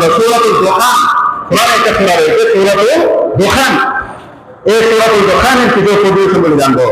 জানবো সৌরাতুল দোকান কোরআনে একটা সূরা রয়েছে সৌরাতুল দোকান এই সূরাতুল দোকানের কিছু কবি সম্পর্কে জানবো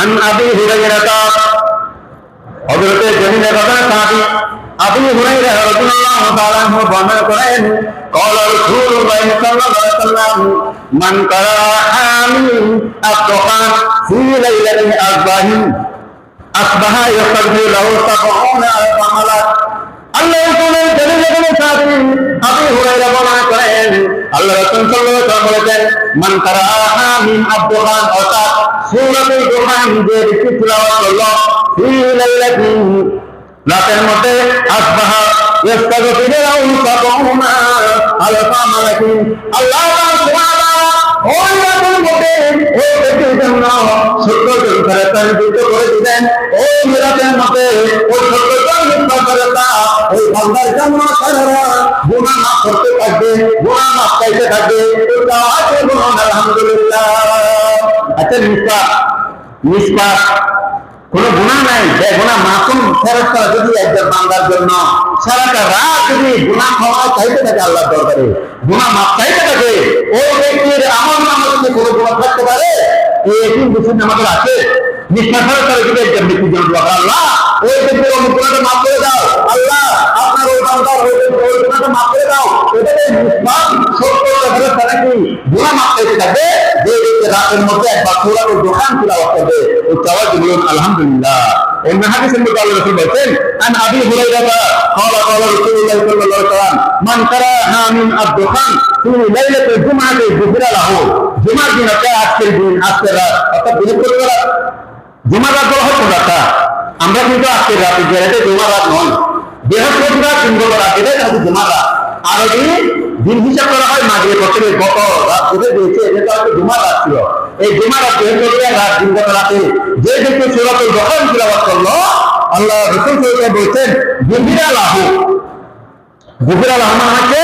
আন আবি হুরাইরা হযরতে জমিনে ঘটনা সাহাবী আবু হুরাইরা রাদিয়াল্লাহু তাআলা আনহু বর্ণনা করেন قال رسول الله صلى الله عليه وسلم من قرأ حامل الدخان في ليلة الأصبح أصبح يستغفر له سبعون ألف আল্লাহ রাসূল সাল্লাল্লাহু আলাইহি ওয়াসাল্লাম বলেছেন কারাআহা আবদুহান অর্থাৎ সূরাতুল দুহান যে ব্যক্তি তিলাওয়াত করল, ফি লাইলাতিন রাতের মধ্যে আসবাহা ইস্তাগফিরু সাবউনা আলফা মালাকিন আল্লাহ সুবহানাহু ওই রাতের মধ্যে ওই ব্যক্তির জন্য সত্তর জন ফেরেস্তা নিযুক্ত করে দিলেন ওই রাতের মধ্যে ওই আচ্ছা কোন গুণা নাই, যে গুণা মাসুম ফেরস্তা যদি একজন বান্দার জন্য, সারাটা রাত যদি গুণা ক্ষমা চাইতে থাকে আল্লাহ দরবারে, গুণা মাপ চাইতে থাকে ওই ব্যক্তির আমার নাম যদি কোনো গুণা থাকতে পারে এই বিষয় আমাদের আছে। নিঃশ্বাস করে যদি একজন ব্যক্তি জন আল্লাহ ওই ব্যক্তির অনুগুণাটা মাফ করে দাও আল্লাহ আপনার ওই বান্দার ওই ব্যক্তির ওই গুণাটা মাফ করে দাও এটাকে নিষ্পাপ সত্য ফেরস্তা নাকি গুণা মাপ চাইতে থাকবে যে ব্যক্তি রাতের মধ্যে একবার পুরা দোকান খোলা করবে ওই চাওয়ার বলুন আলহামদুলিল্লাহ অন্য হাদিসের মধ্যে আল্লাহ রাসূল বলেন আন আবি হুরায়রা قال قال رسول الله صلى الله عليه وسلم من قرأها من الدخان في ليلة الجمعة غفر له জুমার দিন আছে আজকের দিন আজকের রাত অর্থাৎ বৃহস্পতিবার রাত জুমার রাত বলা হয় আমরা কিন্তু আজকের রাতে রাতে জুমার রাত নয় বৃহস্পতিবার মঙ্গলবার রাত এটাই হচ্ছে জুমার রাত আর দিন হিসাব করা হয় মাঝে বছরের গত রাত যেটা দিয়েছে, এটা জুমার রাত ছিল। এই জুমার রাত বৃহস্পতিবার রাত দিন রাতে যে ব্যক্তি সুরাতুল দখল তিলাওয়াত করল, আল্লাহ রসুল বলছেন গম্ভীরা লাহু। হচ্ছে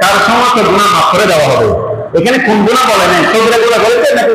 তার সমস্ত গুণা মাফ করে দেওয়া হবে। এখানে কোন গুণা বলে নাই? কবিরা গুণা বলেছেন নাকি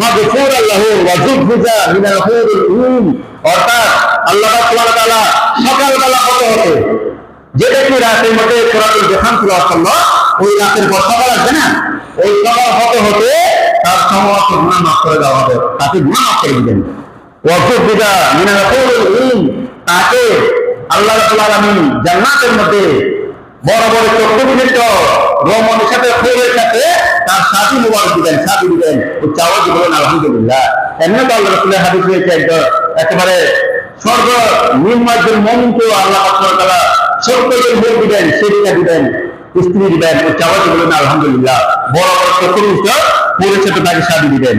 মাগফুরা লাহু ওয়া যুবজা মিনাল হুরুল উম অর্থাৎ আল্লাহ সুবহানাহু ওয়া তাআলা সকালবেলা হতে হতে যে ব্যক্তি রাতের মধ্যে সূরাতুল দোকান তিলাওয়াত করল, ওই রাতের আসবে না? ওই হতে? হতে তাকে আল্লাহ জান্নাতের মধ্যে বড় বড় চক্ষু রমণের সাথে ফুলের সাথে তার সাথী মোবারক দিবেন, সাথী দিবেন। ও চাওয়া দিবেন, আলহামদুলিল্লাহ। এমনি তো আল্লাহ রসুলের হাদিস রয়েছে একদম একেবারে স্বর্গ নির্মার্জন মমিনকে আল্লাহ তালা সত্যের ভোট দিবেন সেদিকে দিবেন, স্ত্রী দিবেন, ও চাওয়া দিবেন, আলহামদুলিল্লাহ। বড় বড় চক্ষু বিশিষ্ট ফুলের সাথে তাকে সাথী দিবেন।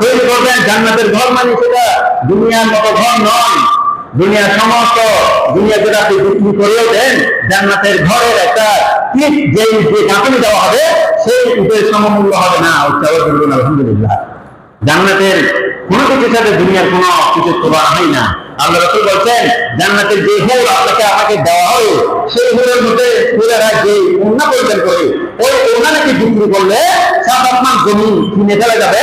তৈরি করবেন জান্নাতের ঘর মানে সেটা দুনিয়ার মতো ঘর নয়। দুনিয়ার সমস্ত দুনিয়া যেটা আপনি বিক্রি করেও দেন। জান্নাতের ঘরের একটা ইট যে যে গাঁথনি দেওয়া হবে, সেই ইটের সমমূল্য হবে না। উচ্চাবর করবেন, আলহামদুলিল্লাহ। জান্নাতের কোন কিছুর সাথে দুনিয়ার কোন কিছু তোলা হয় না। আল্লাহ রসুল বলছেন, জান্নাতের যে হুর আপনাকে আমাকে দেওয়া হবে, সেই হুরের মধ্যে হুরেরা যে উন্না পরিচাল করে, ওই উন্না নাকি বিক্রি করলে সাত আসমান জমি কিনে ফেলা যাবে